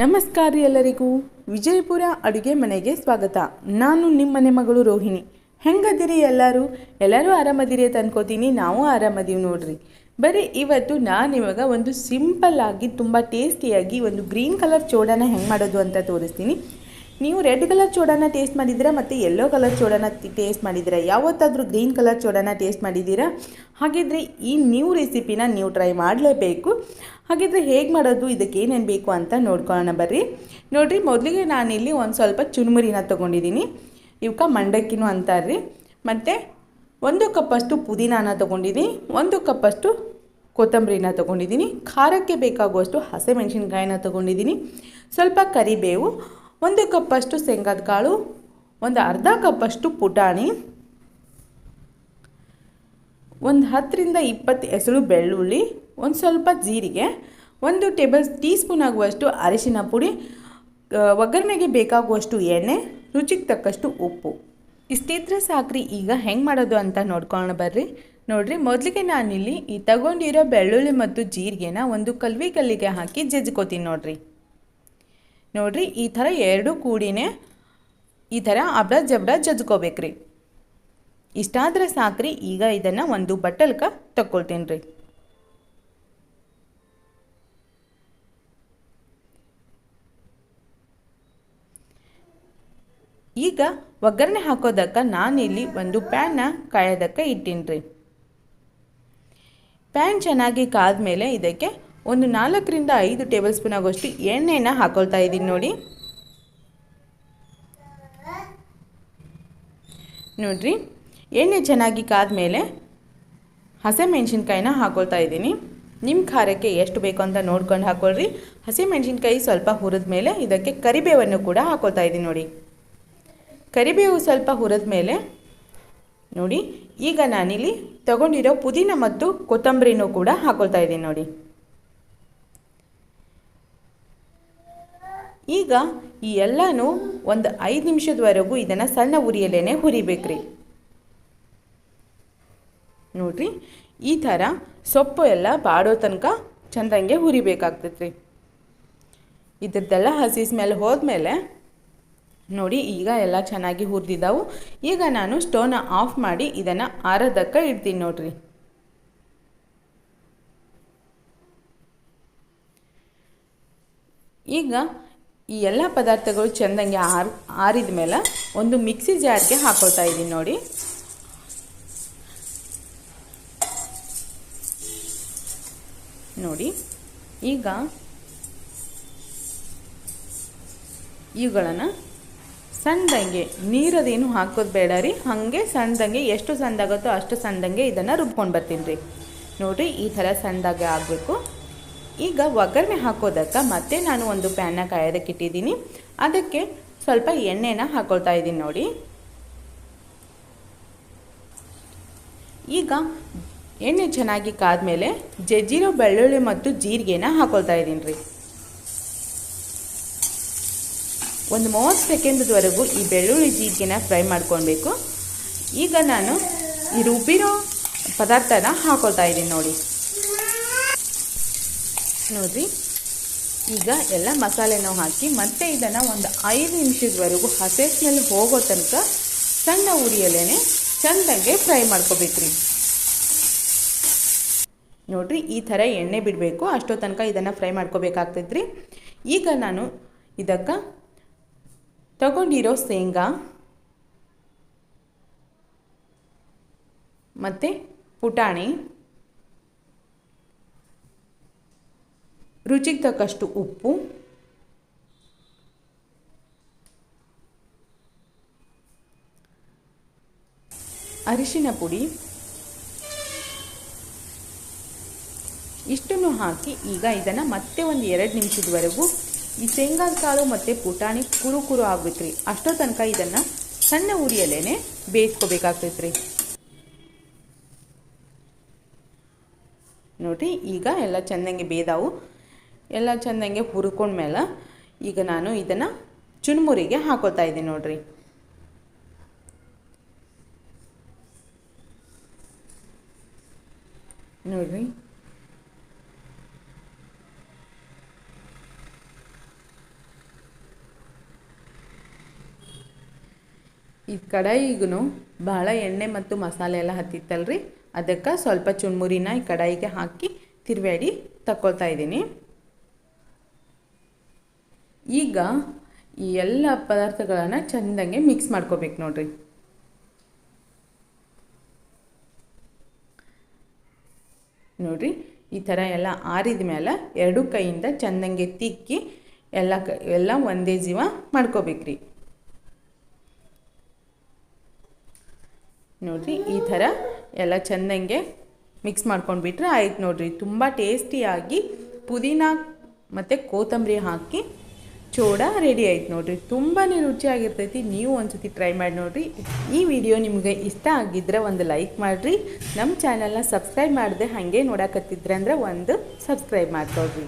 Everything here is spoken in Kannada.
ನಮಸ್ಕಾರ ಎಲ್ಲರಿಗೂ. ವಿಜಯಪುರ ಅಡುಗೆ ಮನೆಗೆ ಸ್ವಾಗತ. ನಾನು ನಿಮ್ಮ ಮನೆ ಮಗಳು ರೋಹಿಣಿ. ಹೆಂಗದಿರಿ ಎಲ್ಲರೂ? ಎಲ್ಲರೂ ಆರಾಮದಿರಿ ಅಂತ ಅನ್ಕೋತೀನಿ. ನಾವು ಆರಾಮದೀವಿ ನೋಡ್ರಿ. ಬರೀ ಇವತ್ತು ನಾನು ಇವಾಗ ಒಂದು ಸಿಂಪಲ್ ಆಗಿ ತುಂಬ ಟೇಸ್ಟಿಯಾಗಿ ಒಂದು ಗ್ರೀನ್ ಕಲರ್ ಚೋಡನ ಹೆಂಗೆ ಮಾಡೋದು ಅಂತ ತೋರಿಸ್ತೀನಿ. ನೀವು ರೆಡ್ ಕಲರ್ ಚೋಡನ ಟೇಸ್ಟ್ ಮಾಡಿದ್ದೀರಾ ಮತ್ತು ಯೆಲ್ಲೋ ಕಲರ್ ಚೋಡನ ಟೇಸ್ಟ್ ಮಾಡಿದ್ದೀರಾ? ಯಾವತ್ತಾದರೂ ಗ್ರೀನ್ ಕಲರ್ ಚೋಡನ ಟೇಸ್ಟ್ ಮಾಡಿದ್ದೀರಾ? ಹಾಗಿದ್ರೆ ಈ ನ್ಯೂ ರೆಸಿಪಿನ ನೀವು ಟ್ರೈ ಮಾಡಲೇಬೇಕು. ಹಾಗಿದ್ರೆ ಹೇಗೆ ಮಾಡೋದು, ಇದಕ್ಕೆ ಏನೇನು ಬೇಕು ಅಂತ ನೋಡ್ಕೊಳ್ಳೋಣ ಬರ್ರಿ. ನೋಡಿರಿ, ಮೊದಲಿಗೆ ನಾನಿಲ್ಲಿ ಒಂದು ಸ್ವಲ್ಪ ಚುರುಮುರಿನ ತೊಗೊಂಡಿದ್ದೀನಿ. ಇವಕ್ಕೆ ಮಂಡಕ್ಕಿನೂ ಅಂತಾರ್ರಿ. ಮತ್ತು ಒಂದು ಕಪ್ಪಷ್ಟು ಪುದೀನಾನ ತೊಗೊಂಡಿದ್ದೀನಿ. ಒಂದು ಕಪ್ಪಷ್ಟು ಕೊತ್ತಂಬರಿನ ತೊಗೊಂಡಿದ್ದೀನಿ. ಖಾರಕ್ಕೆ ಬೇಕಾಗುವಷ್ಟು ಹಸಿಮೆಣಸಿನ್ಕಾಯಿನ ತೊಗೊಂಡಿದ್ದೀನಿ. ಸ್ವಲ್ಪ ಕರಿಬೇವು, ಒಂದು ಕಪ್ಪಷ್ಟು ಶೇಂಗಾದ ಕಾಳು, ಒಂದು ಅರ್ಧ ಕಪ್ಪಷ್ಟು ಪುಟಾಣಿ. ಒಂದು ಹತ್ತರಿಂದ ಇಪ್ಪತ್ತು ಎಸಳು ಬೆಳ್ಳುಳ್ಳಿ, ಒಂದು ಸ್ವಲ್ಪ ಜೀರಿಗೆ, ಒಂದು ಟೇಬಲ್ ಟೀ ಸ್ಪೂನ್ ಆಗುವಷ್ಟು ಅರಿಶಿನ ಪುಡಿ ಒಗ್ಗರಣೆಗೆ ಬೇಕಾಗುವಷ್ಟು ಎಣ್ಣೆ, ರುಚಿಗೆ ತಕ್ಕಷ್ಟು ಉಪ್ಪು. ಇಷ್ಟಿದ್ರೆ ಸಾಕ್ರಿ, ಈಗ ಹೆಂಗೆ ಮಾಡೋದು ಅಂತ ನೋಡ್ಕೊಳ್ಳೋಣ ಬರ್ರಿ. ನೋಡ್ರಿ, ಮೊದಲಿಗೆ ನಾನಿಲ್ಲಿ ಈ ತಗೊಂಡಿರೋ ಬೆಳ್ಳುಳ್ಳಿ ಮತ್ತು ಜೀರಿಗೆನ ಒಂದು ಕಲ್ವಿ ಕಲ್ಲಿಗೆ ಹಾಕಿ ಜಜ್ಕೋತೀನಿ ನೋಡ್ರಿ. ನೋಡ್ರಿ, ಈ ಥರ ಎರಡು ಕೂಡಿನೇ ಈ ಥರ ಅಬ್ಡ ಜಬ್ಡ ಜಜ್ಕೋಬೇಕ್ರಿ. ಇಷ್ಟಾದರೆ ಸಾಕ್ರಿ, ಈಗ ಇದನ್ನು ಒಂದು ಬಟ್ಟಲ್ಕ ತಗೊಳ್ತೀನಿ ರೀ ಈಗ ಒಗ್ಗರಣೆ ಹಾಕೋದಕ್ಕೆ ನಾನಿಲ್ಲಿ ಒಂದು ಪ್ಯಾನ್ನ ಕಾಯೋದಕ್ಕೆ ಇಟ್ಟೀನಿ ರೀ ಪ್ಯಾನ್ ಚೆನ್ನಾಗಿ ಕಾದ ಮೇಲೆ ಇದಕ್ಕೆ ಒಂದು ನಾಲ್ಕರಿಂದ ಐದು ಟೇಬಲ್ ಸ್ಪೂನ್ ಆಗೋಷ್ಟು ಎಣ್ಣೆನ ಹಾಕೊಳ್ತಾ ಇದ್ದೀನಿ ನೋಡಿ. ನೋಡ್ರಿ. ಎಣ್ಣೆ ಚೆನ್ನಾಗಿ ಕಾದ ಮೇಲೆ ಹಸಿಮೆಣ್ಸಿನ್ಕಾಯಿನ ಹಾಕೊಳ್ತಾ ಇದ್ದೀನಿ. ನಿಮ್ಮ ಖಾರಕ್ಕೆ ಎಷ್ಟು ಬೇಕು ಅಂತ ನೋಡ್ಕೊಂಡು ಹಾಕೊಳ್ರಿ. ಹಸಿಮೆಣ್ಸಿನ್ಕಾಯಿ ಸ್ವಲ್ಪ ಹುರಿದ ಮೇಲೆ ಇದಕ್ಕೆ ಕರಿಬೇವನ್ನು ಕೂಡ ಹಾಕೊಳ್ತಾ ಇದ್ದೀನಿ ನೋಡಿ. ಕರಿಬೇವು ಸ್ವಲ್ಪ ಹುರಿದ ಮೇಲೆ ನೋಡಿ, ಈಗ ನಾನಿಲ್ಲಿ ತಗೊಂಡಿರೋ ಪುದೀನ ಮತ್ತು ಕೊತ್ತಂಬರಿನೂ ಕೂಡ ಹಾಕೊಳ್ತಾ ಇದ್ದೀನಿ ನೋಡಿ. ಈಗ ಈ ಎಲ್ಲನೂ ಒಂದು ಐದು ನಿಮಿಷದವರೆಗೂ ಇದನ್ನು ಸಣ್ಣ ಉರಿಯಲ್ಲೇ ಹುರಿಬೇಕ್ರಿ. ನೋಡ್ರಿ ಈ ಥರ ಸೊಪ್ಪು ಎಲ್ಲ ಬಾಡೋ ತನಕ ಚಂದಂಗೆ ಹುರಿಬೇಕಾಗ್ತೈತ್ರಿ. ಇದ್ರದ್ದೆಲ್ಲ ಹಸಿ ಸ್ಮೆಲ್ ಹೋದ್ಮೇಲೆ ನೋಡಿ ಈಗ ಎಲ್ಲ ಚೆನ್ನಾಗಿ ಹುರಿದಿದ್ದಾವು ಈಗ ನಾನು ಸ್ಟೋವ್ನ ಆಫ್ ಮಾಡಿ ಇದನ್ನು ಆರೋದಕ್ಕೆ ಇಡ್ತೀನಿ ನೋಡ್ರಿ. ಈಗ ಈ ಎಲ್ಲ ಪದಾರ್ಥಗಳು ಚೆಂದಂಗೆ ಆರ್ ಆರಿದ ಮೇಲೆ ಒಂದು ಮಿಕ್ಸಿ ಜಾರ್ಗೆ ಹಾಕೊಳ್ತಾ ಇದ್ದೀನಿ ನೋಡಿ. ನೋಡಿ, ಈಗ ಇವುಗಳನ್ನು ಸಣ್ಣದಂಗೆ ನೀರದೇನು ಹಾಕೋದು ಬೇಡ ರೀ, ಹಾಗೆ ಸಣ್ಣದಂಗೆ, ಎಷ್ಟು ಸಣ್ಣದಾಗುತ್ತೋ ಅಷ್ಟು ಸಣ್ಣದಂಗೆ ಇದನ್ನು ರುಬ್ಕೊಂಡು ಬರ್ತೀನಿ ರೀ. ನೋಡಿರಿ, ಈ ಥರ ಸಣ್ಣದಾಗೆ ಆಗಬೇಕು. ಈಗ ಒಗ್ಗರಣೆ ಹಾಕೋದಕ್ಕೆ ಮತ್ತೆ ನಾನು ಒಂದು ಪ್ಯಾನ್ನ ಕಾಯೋದಕ್ಕೆ ಇಟ್ಟಿದ್ದೀನಿ. ಅದಕ್ಕೆ ಸ್ವಲ್ಪ ಎಣ್ಣೆನ ಹಾಕೊಳ್ತಾ ಇದ್ದೀನಿ ನೋಡಿ. ಈಗ ಎಣ್ಣೆ ಚೆನ್ನಾಗಿ ಕಾದ್ಮೇಲೆ ಜಜ್ಜಿರೋ ಬೆಳ್ಳುಳ್ಳಿ ಮತ್ತು ಜೀರಿಗೆನ ಹಾಕೊಳ್ತಾ ಇದ್ದೀನಿ ರೀ. ಒಂದು ಮೂವತ್ತು ಸೆಕೆಂಡ್ವರೆಗೂ ಈ ಬೆಳ್ಳುಳ್ಳಿ ಜೀರಿಗೆನ ಫ್ರೈ ಮಾಡ್ಕೊಳ್ಬೇಕು. ಈಗ ನಾನು ಈ ರುಬ್ಬಿರೋ ಪದಾರ್ಥನ ಹಾಕೊಳ್ತಾ ಇದ್ದೀನಿ ನೋಡಿ. ನೋಡಿರಿ, ಈಗ ಎಲ್ಲ ಮಸಾಲೆನೂ ಹಾಕಿ ಮತ್ತೆ ಇದನ್ನು ಒಂದು ಐದು ನಿಮಿಷದವರೆಗೂ ಹಸೆ ಸ್ಮೆಲ್ ಹೋಗೋ ತನಕ ಸಣ್ಣ ಉರಿಯಲ್ಲೇ ಚೆಂದಂಗೆ ಫ್ರೈ ಮಾಡ್ಕೋಬೇಕ್ರಿ. ನೋಡ್ರಿ, ಈ ಥರ ಎಣ್ಣೆ ಬಿಡಬೇಕು, ಅಷ್ಟೋ ತನಕ ಇದನ್ನು ಫ್ರೈ ಮಾಡ್ಕೋಬೇಕಾಗ್ತೈತ್ರಿ. ಈಗ ನಾನು ಇದಕ್ಕೆ ತಗೊಂಡಿರೋ ಶೇಂಗಾ, ಮತ್ತು ಪುಟಾಣಿ, ರುಚಿಗೆ ತಕ್ಕಷ್ಟು ಉಪ್ಪು, ಅರಿಶಿನ ಪುಡಿ ಇಷ್ಟನ್ನು ಹಾಕಿ ಈಗ ಇದನ್ನು ಮತ್ತೆ ಒಂದು ಎರಡು ನಿಮಿಷದವರೆಗೂ ಈ ಶೇಂಗಾದ ಕಾಳು ಮತ್ತು ಪುಟಾಣಿ ಕುರು ಕುರು ಆಗ್ಬೇಕ್ರಿ. ಅಷ್ಟೋ ತನಕ ಇದನ್ನು ಸಣ್ಣ ಉರಿಯಲ್ಲೇ ಬೇಯಿಸ್ಕೋಬೇಕಾಗ್ತೈತ್ರಿ. ನೋಡಿರಿ, ಈಗ ಎಲ್ಲ ಚೆಂದಂಗೆ ಬೇದಾವು. ಎಲ್ಲ ಚೆಂದಂಗೆ ಹುರ್ಕೊಂಡ್ಮೇಲೆ ಈಗ ನಾನು ಇದನ್ನು ಚುನ್ಮುರಿಗೆ ಹಾಕೋತಾ ಇದ್ದೀನಿ ನೋಡಿರಿ. ನೋಡ್ರಿ ಈ ಕಡಾಯಿಗೂ ಭಾಳ ಎಣ್ಣೆ ಮತ್ತು ಮಸಾಲೆ ಎಲ್ಲ ಹತ್ತಿತ್ತಲ್ರಿ? ಅದಕ್ಕೆ ಸ್ವಲ್ಪ ಚುನ್ಮುರಿನ ಈ ಕಡಾಯಿಗೆ ಹಾಕಿ ತಿರುವಾಡಿ ತಗೊಳ್ತಾ ಇದ್ದೀನಿ. ಈಗ ಈ ಎಲ್ಲ ಪದಾರ್ಥಗಳನ್ನು ಚೆಂದಂಗೆ ಮಿಕ್ಸ್ ಮಾಡ್ಕೋಬೇಕು ನೋಡ್ರಿ. ನೋಡಿರಿ, ಈ ಥರ ಎಲ್ಲ ಆರಿದ ಮೇಲೆ ಎರಡು ಕೈಯಿಂದ ಚೆಂದಂಗೆ ತಿಕ್ಕಿ ಎಲ್ಲ ಎಲ್ಲ ಒಂದೇ ಜೀವ ಮಾಡ್ಕೋಬೇಕ್ರಿ. ನೋಡ್ರಿ, ಈ ಥರ ಎಲ್ಲ ಚೆಂದಂಗೆ ಮಿಕ್ಸ್ ಮಾಡ್ಕೊಂಡ್ಬಿಟ್ರೆ ಆಯ್ತು ನೋಡಿರಿ. ತುಂಬ ಟೇಸ್ಟಿಯಾಗಿ ಪುದೀನ ಮತ್ತು ಕೊತ್ತಂಬರಿ ಹಾಕಿ ಚೋಡ ರೆಡಿ ಆಯ್ತು ನೋಡಿರಿ. ತುಂಬಾ ರುಚಿಯಾಗಿರ್ತೈತಿ. ನೀವು ಒಂದ್ಸತಿ ಟ್ರೈ ಮಾಡಿ ನೋಡಿರಿ. ಈ ವಿಡಿಯೋ ನಿಮಗೆ ಇಷ್ಟ ಆಗಿದ್ರೆ ಒಂದು ಲೈಕ್ ಮಾಡಿರಿ. ನಮ್ಮ ಚಾನಲ್ನ ಸಬ್ಸ್ಕ್ರೈಬ್ ಮಾಡಿದೆ ಹಾಗೆ ನೋಡಕತ್ತಿದ್ರೆ ಅಂದರೆ ಒಂದು ಸಬ್ಸ್ಕ್ರೈಬ್ ಮಾಡ್ಕೊಳ್ರಿ.